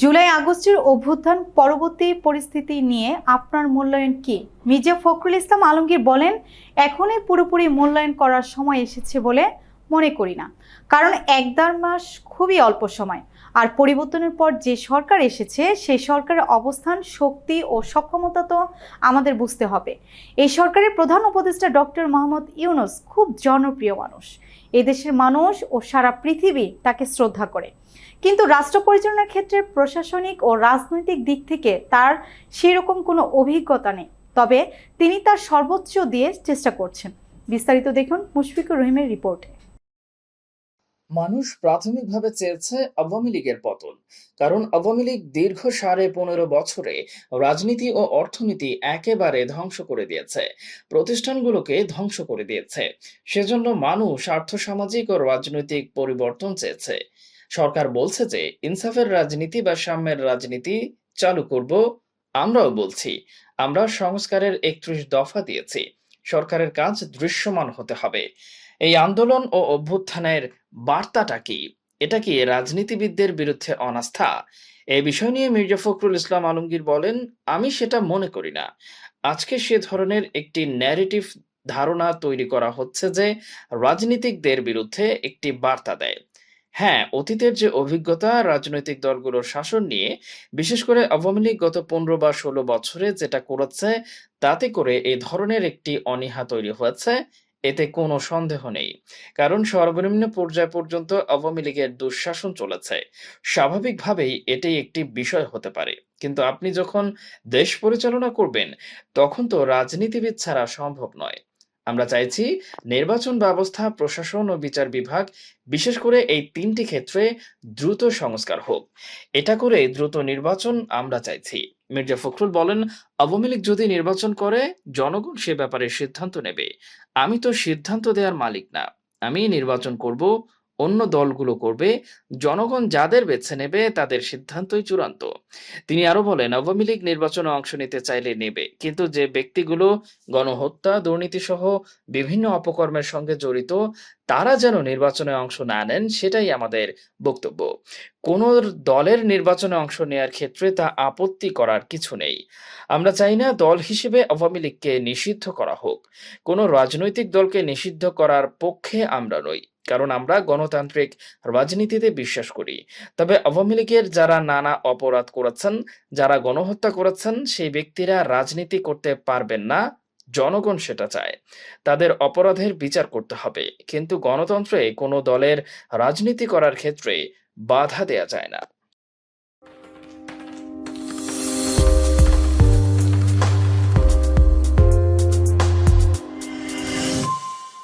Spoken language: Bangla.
জুলাই আগস্টের অভ্যুত্থান পরবর্তী পরিস্থিতি নিয়ে আপনার মূল্যায়ন কি? মির্জা ফখরুল ইসলাম আলমগীর বলেন, এখনই পুরোপুরি মূল্যায়ন করার সময় এসেছে বলে মনে করি না। কারণ এক দেড় মাস খুবই অল্প সময়। আর পরিবর্তনের পর যে সরকার এসেছে, সেই সরকারের অবস্থান, শক্তি ও সক্ষমতা তো আমাদের বুঝতে হবে। এই সরকারের প্রধান উপদেষ্টা ডক্টর মোহাম্মদ ইউনুস খুব জনপ্রিয় মানুষ। এদেশের মানুষ ও সারা পৃথিবী তাকে শ্রদ্ধা করে। কিন্তু রাষ্ট্র পরিচালনার ক্ষেত্রে প্রশাসনিক ও রাজনৈতিক দিক থেকে তার সেরকম কোনো অভিজ্ঞতা নেই। তবে তিনি তার সর্বোচ্চ দিয়ে চেষ্টা করছেন। বিস্তারিত দেখুন মুশফিকুর রহিমের রিপোর্টে। মানুষ প্রাথমিকভাবে চেয়েছে আওয়ামী লীগের পতন, কারণ আওয়ামী লীগ দীর্ঘ সাড়ে পনেরো বছরে রাজনীতি ও অর্থনীতি একেবারে ধ্বংস করে দিয়েছে, প্রতিষ্ঠানগুলোকে ধ্বংস করে দিয়েছে। সেজন্য মানুষ আর্থসামাজিক ও রাজনৈতিক পরিবর্তন চেয়েছে। সরকার বলছে যে, ইনসাফের রাজনীতি বা সাম্যের রাজনীতি চালু করব, আমরাও বলছি। আমরা সংস্কারের একত্রিশ দফা দিয়েছি। সরকারের কাজ দৃশ্যমান হতে হবে। এই আন্দোলন ও অভ্যুত্থানের বার্তাটা কি? এটা কি রাজনীতিবিদদের বিরুদ্ধে অনাস্থা? এই বিষয় নিয়ে মির্জা ফখরুল ইসলাম আলমগীর বলেন, আমি সেটা মনে করি না। আজকে সে ধরনের একটি ন্যারেটিভ ধারণা তৈরি করা হচ্ছে যে, রাজনীতিকদের বিরুদ্ধে একটি বার্তা দেয়। হ্যাঁ অতীতের যে অভিজ্ঞতা রাজনৈতিক দলগুলোর শাসন নিয়ে, বিশেষ করে আওয়ামী লীগ গত পনেরো বা ষোলো বছরে যেটা করেছে, তাতে করে এই ধরনের একটি অনীহা তৈরি হয়েছে, এতে কোনো সন্দেহ নেই। কারণ সর্বনিম্ন পর্যায় পর্যন্ত আওয়ামী লীগের দুঃশাসন চলেছে। স্বাভাবিকভাবেই এটি একটি বিষয় হতে পারে। কিন্তু আপনি যখন দেশ পরিচালনা করবেন, তখন তো রাজনীতিবিদ ছাড়া সম্ভব নয়। আমরা চাইছি নির্বাচন ব্যবস্থা, প্রশাসন ও বিচার বিভাগ বিশেষ করে এই তিনটি ক্ষেত্রে দ্রুত সংস্কার হোক। এটা করে দ্রুত নির্বাচন আমরা চাইছি। মির্জা ফখরুল বলেন, আওয়ামী লীগ যদি নির্বাচন করে, জনগণ সে ব্যাপারে সিদ্ধান্ত নেবে। আমি তো সিদ্ধান্ত দেওয়ার মালিক না। আমি নির্বাচন করব অন্য দলগুলো করবে, জনগণ যাদের বেছে নেবে তাদের সিদ্ধান্তই চূড়ান্ত। তিনি আরও বলেন, আওয়ামী লীগ নির্বাচনে অংশ নিতে চাইলে নেবে, কিন্তু যে ব্যক্তিগুলো গণহত্যা দুর্নীতি সহ বিভিন্ন অপকর্মের সঙ্গে জড়িত, তারা যেন নির্বাচনে অংশ না নেন, সেটাই আমাদের বক্তব্য। কোন দলের নির্বাচনে অংশ নেওয়ার ক্ষেত্রে তা আপত্তি করার কিছু নেই। আমরা চাই না দল হিসেবে আওয়ামী লীগকে নিষিদ্ধ করা হোক। কোনো রাজনৈতিক দলকে নিষিদ্ধ করার পক্ষে আমরা নই। কারণ আমরা গণতান্ত্রিক রাজনীতিতে বিশ্বাস করি। তবে আওয়ামী লীগের যারা নানা অপরাধ করেছেন, যারা গণহত্যা করেছেন, সেই ব্যক্তিরা রাজনীতি করতে পারবেন না, জনগণ সেটা চায়। তাদের অপরাধের বিচার করতে হবে। কিন্তু গণতন্ত্রে কোনো দলের রাজনীতি করার ক্ষেত্রে বাধা দেয়া যায় না।